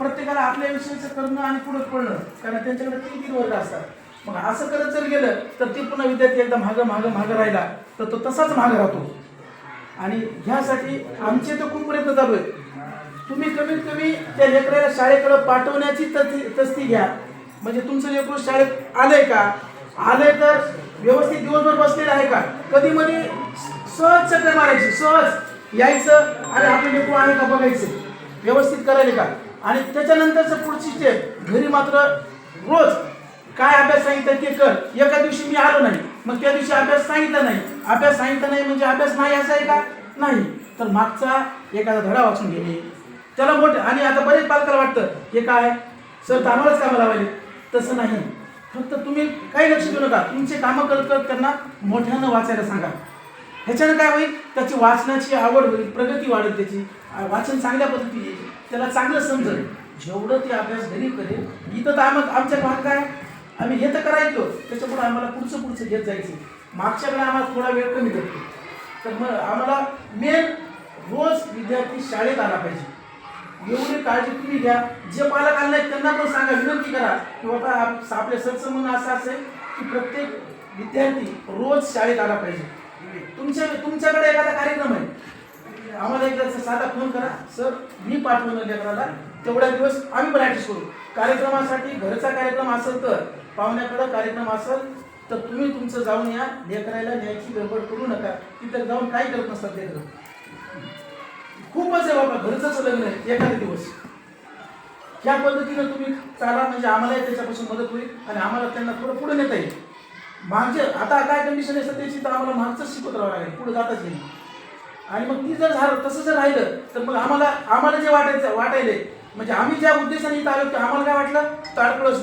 प्रत्येकाला आपल्या विषयीचं करणं आणि पुढे पडणं कारण त्यांच्याकडे तीन तीन वर्ग असतात. मग असं करत जर गेलं तर ते पुन्हा विद्यार्थी एकदा मागं मागं मागं राहिला तर तो तसाच मागं राहतो. आणि ह्यासाठी आमचे तर खूप प्रयत्न चालू आहेत तुम्ही कमीत कमी त्या लेकराला शाळेकडे पाठवण्याची तस्ती तस्ती घ्या. म्हणजे तुमचं लेकरू शाळेत आलंय का? आलंय तर व्यवस्थित दिवसभर बसलेलं आहे का? कधी मध्ये सहज चक्कर मारायची सहज यायचं आणि आपलं लेकरू आहे का बघायचं? व्यवस्थित करायला का? आणि त्याच्यानंतरचं पुढची स्टेप घरी मात्र रोज काय अभ्यास सांगितलं ते कर. एका दिवशी मी आलो नाही. मग त्या दिवशी अभ्यास सांगितला नाही. अभ्यास सांगितला नाही म्हणजे अभ्यास नाही असा आहे का? नाही. तर मागचा एखादा धडा वाचून घेणे. त्याला मोठं आणि आता बरेच पालकाला वाटतं हे काय? सर तर आम्हालाच कामं लावायचे तसं नाही. फक्त तुम्ही काही लक्ष देऊ नका. तुमचे कामं करत करत त्यांना मोठ्यानं वाचायला सांगा. ह्याच्यानं काय होईल? त्याची वाचनाची आवड होईल प्रगती वाढेल त्याची. वाचन चांगल्या पद्धतीने येईल. त्याला चांगलं समजेल. जेवढं ते अभ्यास घरी करेल इथं तर आम आमच्या भाग काय? आम्ही हे तर करायचो. त्याच्यापुढे आम्हाला पुढचं पुढचं घेत जायचं. मागच्याकडे आम्हाला थोडा वेळ कमी करतो. तर मग आम्हाला मेन रोज विद्यार्थी शाळेत आला पाहिजे. एवढी काळजी तुम्ही घ्या. जे पालक आले नाहीत त्यांना पण सांगा विनंती करा. की बाबा आप- आपल्या सरचं असं असेल की प्रत्येक विद्यार्थी रोज शाळेत आला पाहिजे. तुमच्या तुमच्याकडे एखादा कार्यक्रम आहे. आम्हाला एकदा साधा फोन करा. सर मी पाठवलं लेकराला. तेवढ्या दिवस आम्ही प्रॅक्टिस करू. कार्यक्रमासाठी घरचा कार्यक्रम असेल तर पाहुण्याकडं कार्यक्रम असेल तर तुम्ही तुमचं जाऊन या. लेकराला न्यायची गडबड करू नका. तिथं जाऊन काय करत नसतात लेकरं? खूपच आहे बाबा घरचंच लग्न आहे. एखादा दिवस. या पद्धतीनं तुम्ही चाला. म्हणजे आम्हालाही त्याच्यापासून मदत होईल आणि आम्हाला त्यांना थोडं पुढे नेता येईल. मागचे आता काय कंडिशन आहे सध्याची तर आम्हाला मागचंच शिकवत राहावं लागेल पुढे जाताच येईल. आणि मग ती जर झालं तसं जर राहिलं तर मग आम्हाला आम्हाला जे वाटायचं वाटायले म्हणजे आम्ही ज्या उद्देशाने इथं आलो की आम्हाला काय वाटलं? ताडकळस